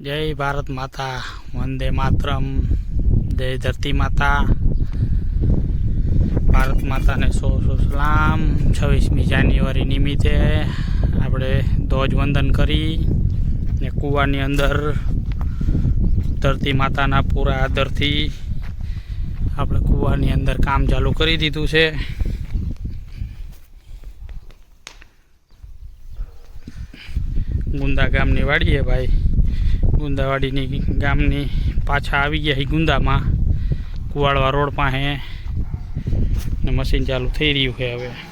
જય ભારત માતા, વંદે માતરમ, જય ધરતી માતા. ભારત માતાને સો સો સલામ. છવ્વીસમી જાન્યુઆરી નિમિત્તે આપણે ધ્વજવંદન કરી ને કૂવાની અંદર ધરતી માતાના પૂરા આદરથી આપણે કૂવાની અંદર કામ ચાલુ કરી દીધું છે. ગુંદા ગામની વાડીએ ભાઈ. ગુંદાવાડીની ગામની પાછા આવી ગયા ગુંદામાં. કુવાડવા રોડ પાસે. મશીન ચાલુ થઈ રહ્યું છે હવે.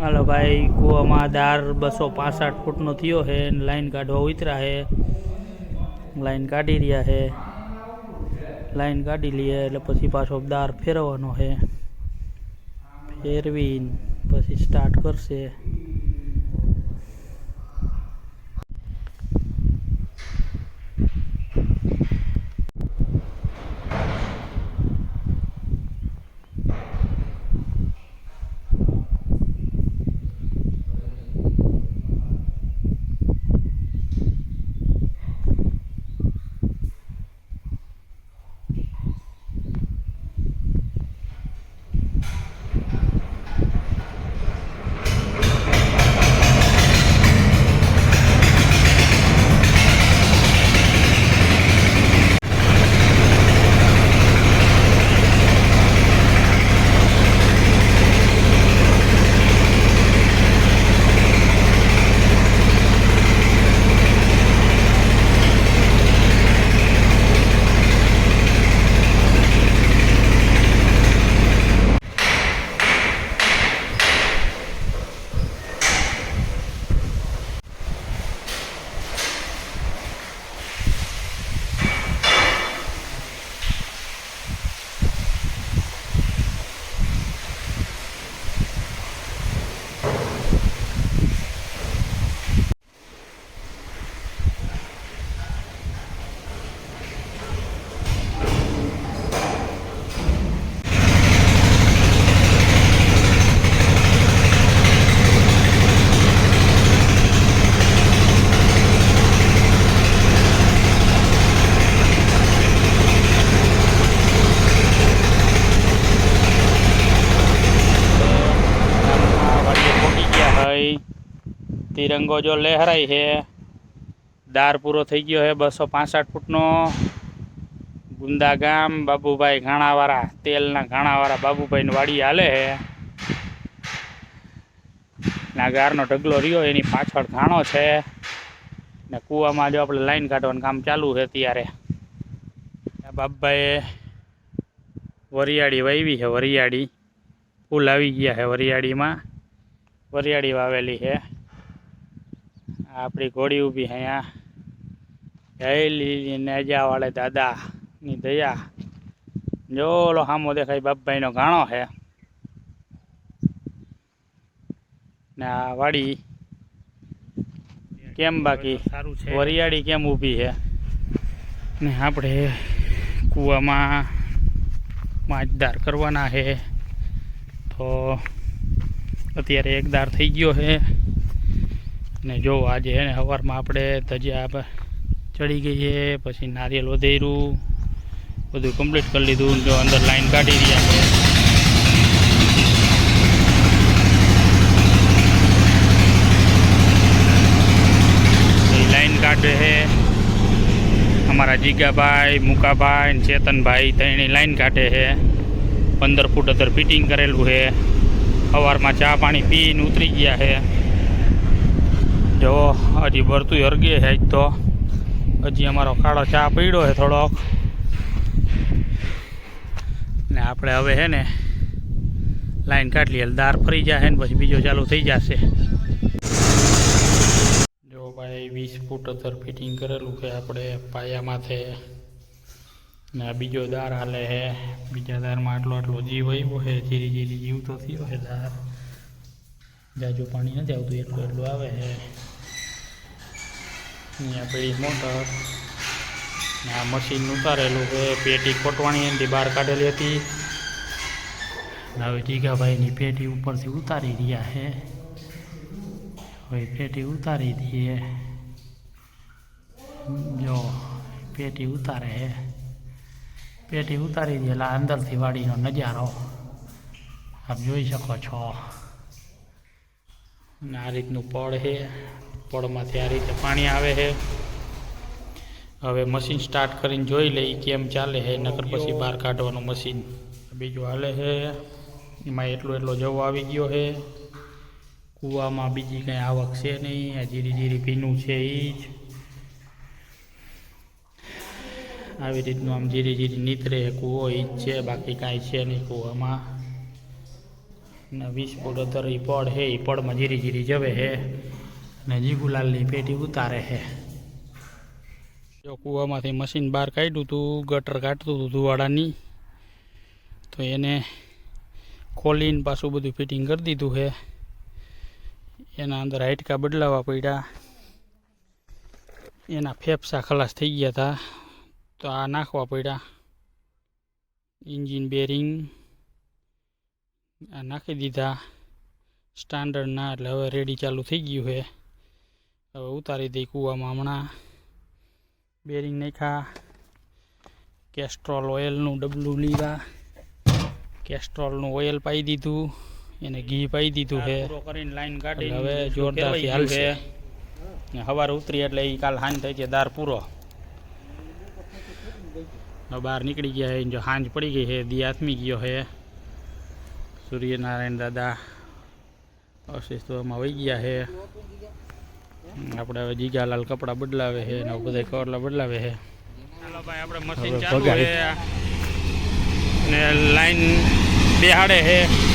હાલો ભાઈ, કૂવામાં દાર બસો પાસઠ ફૂટનો થયો છે લાઈન કાઢવા ઉતરા છે. લાઈન કાઢી રહ્યા છે. લાઈન કાઢી લઈએ એટલે પછી પાછો દાર ફેરવવાનો છે. ફેરવીને પછી સ્ટાર્ટ કરશે. તિરંગો જો લહેરાય છે. દાર પૂરો થઈ ગયો છે બસો પાસઠ ફૂટનો. ગુંદા ગામ બાબુભાઈ ઘાણાવાળા તેલના ઘાણાવાળા બાબુભાઈની વાડી હાલે છે. નાગારનો ઢગલો રહ્યો, એની પાછળ ઘાણો છે. ને કૂવામાં જો આપણે લાઈન કાઢવાનું કામ ચાલુ છે ત્યારે બાબાએ વરિયાળી વાવી છે, વરિયાળી. ફૂલ આવી ગયા છે વરિયાળીમાં. વરિયાળી વાવેલી છે. આપણી ઘોડી ઊભી અહીંયા. જય લીલી નેજા વાળે દાદાની દયા. જો ઓલો સામો દેખાય બાપભાઈનો ઘાણો છે. ને આ વાડી કેમ બાકી? સારું છે. વરિયાળી કેમ ઊભી છે? ને આપણે કૂવામાં માછદાર કરવાના છે. તો અત્યારે એક દાર થઈ ગયો છે. ને જો આજે હે ને સવારમાં આપણે ધજિયા ચડી ગઈ છે, પછી નારિયેલ વધેર્યું, બધું કમ્પ્લીટ કરી લીધું જો અંદર લાઈન કાઢી રહ્યા છે. લાઈન કાઢે છે. અમારા જીગાભાઈ, મુકાભાઈ ચેતનભાઈ ત્રણેય લાઈન કાઢે છે. પંદર ફૂટ અંદર ફિટિંગ કરેલું છે. સવારમાં ચા પાણી પીને ઉતરી ગયા છે. જો, હજી ભરતું હરગે છે તો. હજી અમારો કાળો ચા પીડ્યો છે થોડોક. ને આપણે હવે છે ને લાઈન કાઢી લઈએ દાર ફરી જશે ને પછી બીજો ચાલુ થઈ જશે. જો ભાઈ, વીસ ફૂટ અંદર ફિટિંગ કરેલું છે આપણે પાયા માથે ને આ બીજો દાર હાલે છે. બીજા દારમાં આટલો આટલો જીવ આવ્યો છે ધીરે ધીરે જીવ તો થયો છે દાર. જાજુ પાણી નથી આવતું, એટલું એટલું આવે છે. અહીંયા પેલી મોટર. આ મશીન ઉતારેલું છે. પેટી કોટવાણી એનાથી બહાર કાઢેલી હતી. હવે જીગાભાઈની પેટી ઉપરથી ઉતારી રહ્યા છે. હવે પેટી ઉતારી દઈએ. જો પેટી ઉતારે છે. પેટી ઉતારી દઈએ એટલે અંદરથી વાડીનો નજારો આપ જોઈ શકો છો. આ રીતનું પડ છે. પડમાંથી આ રીતે પાણી આવે છે. હવે મશીન સ્ટાર્ટ કરીને જોઈ લઈ કેમ ચાલે છે, નકર પછી બહાર કાઢવાનું મશીન. બીજું હાલે છે, એમાં એટલો એટલો જવો આવી ગયો છે. કૂવામાં બીજી કંઈ આવક છે નહીં, આ જીરી જીરી ભીનું છે એ જ. આવી રીતનું આમ જીરી જીરી નીતરે કૂવો એ જ છે, બાકી કાંઈ છે નહીં કૂવામાં. ને વીસ ફૂટ અત્યારે એ પડ છે એ પડમાં જીરી જીરી જવે છે. ને જીગુલાલની પેટી ઉતારે છે. જો કૂવામાંથી મશીન બહાર કાઢ્યું હતું ગટર કાઢતું હતું ધુવાડાની, તો એને ખોલીને પાછું બધું ફિટિંગ કરી દીધું છે. એના અંદર હાઇટકા બદલાવા પડ્યા. એના ફેફસા ખલાસ થઈ ગયા હતા તો આ નાખવા પડ્યા. ઇન્જિન બેરિંગ આ નાખી દીધા. સ્ટાન્ડર્ડના, એટલે હવે રેડી ચાલુ થઈ ગયું છે. હવે ઉતારી દઈ કૂવામાં હમણાં. બેરિંગ નાખ્યા. કેસ્ટ્રોલ ઓઇલનું ડબલું લીધા. કેસ્ટ્રોલનું ઓઇલ પાઈ દીધું. એને ઘી પાઈ દીધું છે. કરીને લાઈન કાઢી હવે જોરદારથી હાલશે. સવારે ઉતરી એટલે એ કાલ હાંજ થઈ છે દાર પૂરો. બહાર નીકળી ગયા છે જો હાંજ પડી ગઈ છે દી આથમી ગયો છે. સૂર્યનારાયણ દાદા અસ્તિત્વમાં વહી ગયા છે. આપણે હવે જીગાલાલ કપડાં બદલાવે છે ને બધા કવરલા બદલાવે છે. ભાઈ આપણે મશીન ચાલુ છે. ને લાઈન બેહાડે છે.